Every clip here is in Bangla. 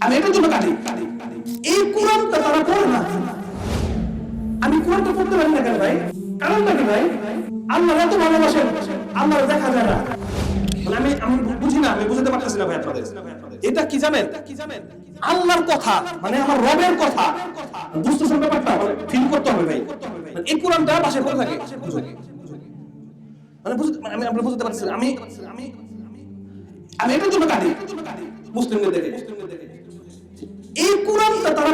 আমি এটার জন্য কাঁদি এই কোরআনটা তারা পড়ে না আমি কোরআনটা পড়তে পারি না কেন ভাই কারণটা কি ভাই আল্লাহ এত ভালোবাসেন আল্লাহ দেখা যায় না মানে আমি আমি বুঝি না আমি বুঝতে পারতেছি না ভাই আপনাদের এটা কি জানেন আল্লাহর কথা মানে আমার রবের কথা বুঝতেছেন ব্যাপারটা ফিল করতে হবে ভাই মানে এই কোরআনটা বাসায় করে থাকে মানে বুঝতে মানে আমি আমরা বুঝতে পারছি। আমি আমি আমি এটার জন্য কাঁদি মুসলিমদের দেখে এই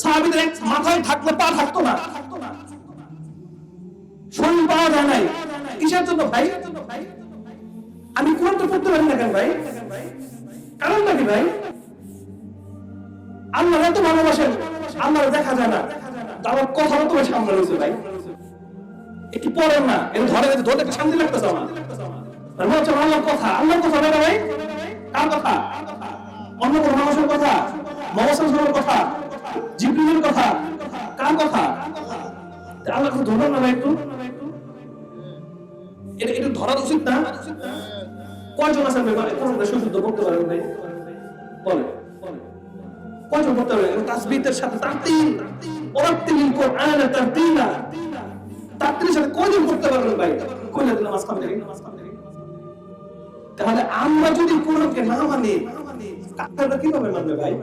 সাহাবীদের মাথায় থাকলে পা থাকতো না। শরীর পাওয়া যায় নাই। কিসের জন্য ভাই? আমি কোরআনটা পড়তে পারি না কেন ভাই? কারণটা কি ভাই? আল্লাহ এত ভালোবাসেন আল্লাহ দেখা যায় না। আমার কথা তো বেশি সামনে রয়েছে ভাই। একটু পড়েন না? এটা ধরে ধরে একটু শান্তি লাগতেছে আমার। মনে হচ্ছে আল্লাহর কথা। আল্লাহর কথা ভাই কার কথা? অন্য কোনো মানুষের কথা? মহাসের কথা? জিবরিলের কথা, কার কথা? না একটু। এটা ধরা উচিত না। কয়জন আছেন মানে সুশুদ্ধ করতে ভাই। বলে কয়জন করতে সাথে তারতিল ওরাত্তিল কোরআন তারতিলা সাথে কয়জন করতে পারবেন ভাই? কইলা দিলাম নামাজ তাহলে আমরা যদি কোরআনকে না মানি কাফেররা কীভাবে মানবে ভাই?